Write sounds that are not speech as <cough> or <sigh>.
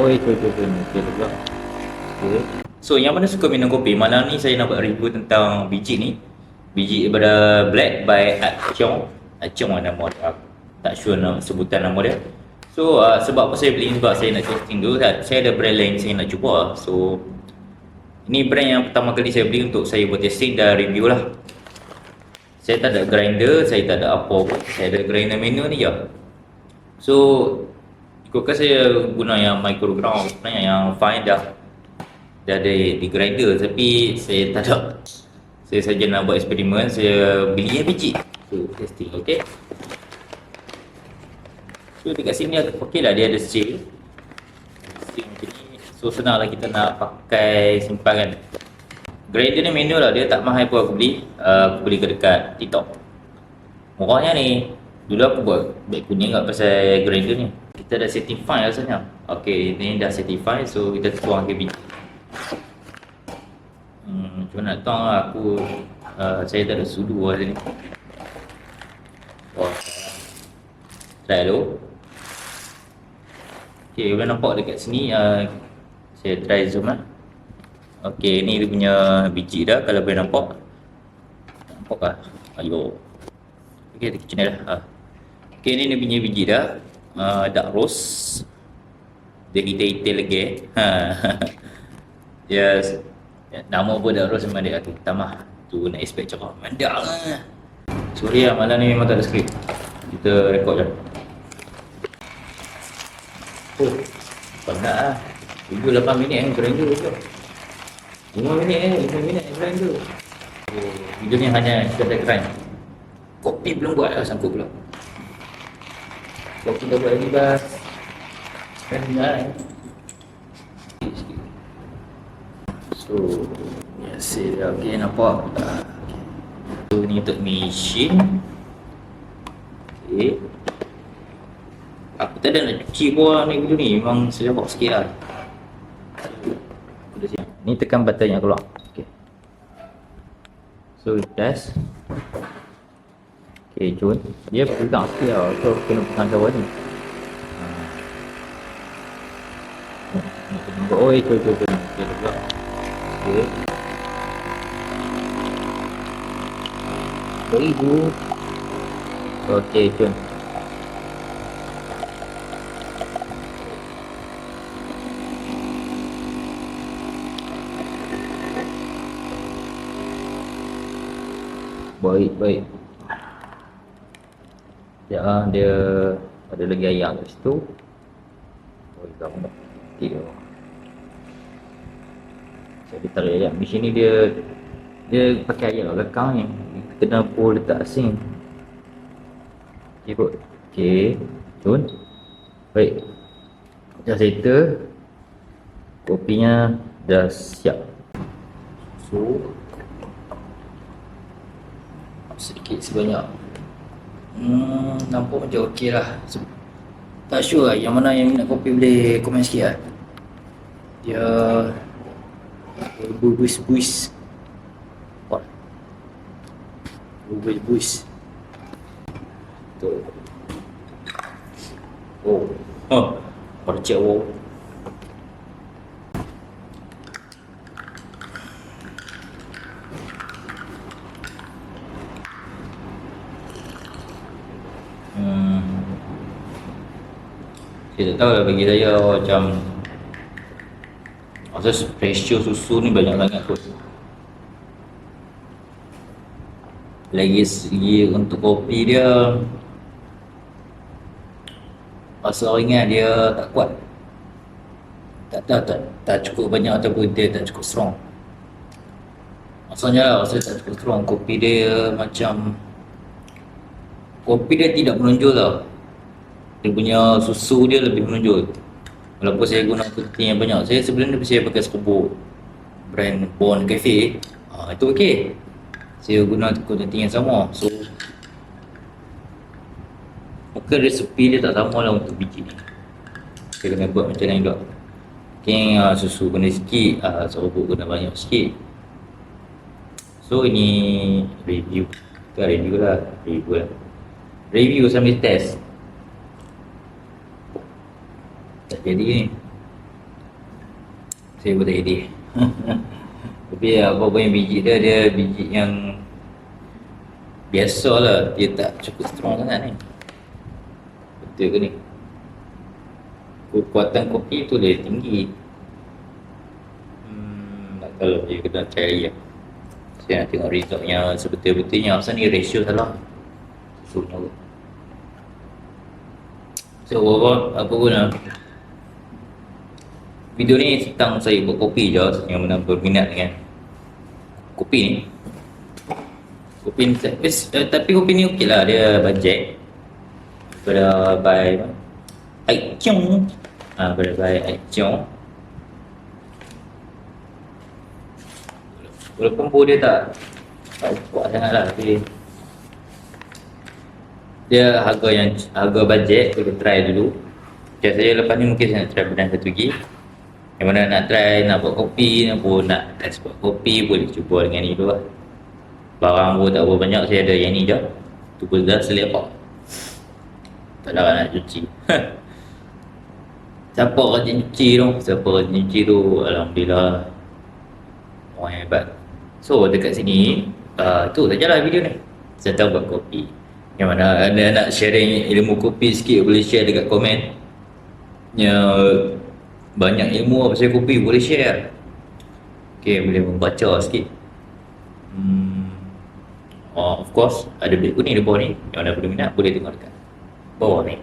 Oi, tu tu tu. Okey pula. Okey. So yang mana suka minum kopi, malam ni saya nak buat review tentang biji ni. Biji daripada Black by Achong. Achong lah nama dia. Tak sure nama, sebutan nama dia. So uh, sebab apa saya beli ni sebab saya nak testing dulu kan. Saya ada brand lain saya nak cuba. So ini brand yang pertama kali saya beli untuk saya buat testing dan review lah. Saya tak ada grinder, saya tak ada apa pun. Saya ada grinder manual ni je. So ikutkan saya guna yang microground sebenarnya yang fine dah dah ada di grinder tapi saya tak ada. Saya saja nak buat eksperimen, saya beli yang biji. So testing, okay. So dekat sini ada okey lah dia ada seal. Seal. So senang lah kita nak pakai simpanan. Grinder ni manual lah, dia tak mahal pun aku beli. Uh, aku beli ke dekat TikTok. Murahnya ni. Dulu aku buat beg kuning kat pasal grinder ni. Kita dah setting file rasanya. Okey, ni dah file so kita tuang ke biji. Hmm, cuma nak tuang lah aku uh, saya tak ada sudu lah sini. Wah. Try dulu. Okay, boleh nampak dekat sini uh, saya try zoom lah. Okay, ni dia punya biji dah kalau boleh nampak. Nampak kah? Ayo. Okay, macam ni dah. Ha. Okay, ni dia punya biji dah. Uh, dark rose. Dia hitam-hitam lagi. Ha. <laughs> yes. Nama pun dark rose memang dia aku tamah. Tu nak expect cakap. Mandak lah. Sorry lah, malam ni memang tak ada skrip. Kita rekod je. Oh, penat lah. Video 8 minit yang grinder je. 5 minit eh, 5 minit grinder. Oh, video ni hanya sekadar grind. Kopi belum buat lah, sangkut pula. Kopi dah buat lagi bas. Kan eh. So, ya see dah okay nampak. So ni untuk mesin. Okay. Aku tak ada nak cuci pun ni video ni Memang selepak sikit lah Ni tekan button yang keluar okay. So test Okay cun Dia pegang sikit lah So kena pegang bawah ni Oh, eh, cun, cun, cun. Okay, juga. Okay. Very good. Okay, cun. Baik, baik. Ya, dia ada lagi ayam kat situ. Oh, nak tidur. Saya tarik ayam. Di sini dia dia pakai ayam lekang ni. Kena pul letak asing. Okey, kot. Okey. Cun. Baik. Dah settle. Kopinya dah siap. So, sedikit sebanyak hmm, nampak macam okey lah. Tak sure lah yang mana yang minat kopi boleh komen sikit lah. Dia buis-buis what? Buis-buis tu oh. Oh percik wow Hmm. Tak tahu lah bagi saya macam Asal pressure susu ni banyak sangat kot. Lagi segi untuk kopi dia Rasa ringan dia tak kuat. Tak tak tak, tak cukup banyak ataupun dia tak cukup strong. Maksudnya lah, rasa tak cukup strong. Kopi dia macam kopi dia tidak menonjol lah dia punya susu dia lebih menonjol. Walaupun saya guna putih yang banyak. Saya sebelum ni saya pakai skubur brand Bon Cafe. Ha, itu okey. Saya guna kuanti yang sama. So mungkin resepi dia tak sama lah untuk biji ni. Saya kena buat macam lain juga. Mungkin uh, susu kena sikit uh, serbuk kena banyak sikit. So ini review. Kita review lah. Review lah. Review sambil test tak jadi ni. Saya pun tak edit <laughs> Tapi apa pun yang biji dia Dia biji yang Biasa lah. Dia tak cukup strong sangat ni. Betul ke ni? Kekuatan kopi tu dia tinggi. Hmm Tak tahu. Dia kena cari lah. Saya nak tengok resultnya Sebetul-betulnya. Asal ni ratio salah. Kot So overall apa pun lah Video ni tentang saya buat kopi je Yang mana berminat dengan Kopi ni. Kopi ni tapi, uh, tapi kopi ni okey lah Dia budget. Daripada by Aikyong ah, Daripada by Aikyong Walaupun pun dia tak Tak kuat sangat lah Tapi dia harga yang harga bajet kita try dulu. Macam saya lepas ni mungkin saya nak try benda satu lagi yang mana nak try nak buat kopi nak pun nak test buat kopi boleh cuba dengan ni dulu lah barang pun tak berapa banyak saya ada yang ni je. Tu pun dah selepak tak ada nak cuci. <laughs> Siapa rajin cuci tu? Siapa rajin cuci tu? Alhamdulillah. Orang yang hebat. So dekat sini uh, tu sajalah video ni. Saya tahu buat kopi. Yang mana ada nak sharing ilmu kopi sikit boleh share dekat komen. Ya banyak ilmu pasal kopi boleh share? Okay boleh membaca sikit. Hmm. oh, of course ada beg kuning di bawah ni yang mana boleh minat boleh tengok dekat bawah ni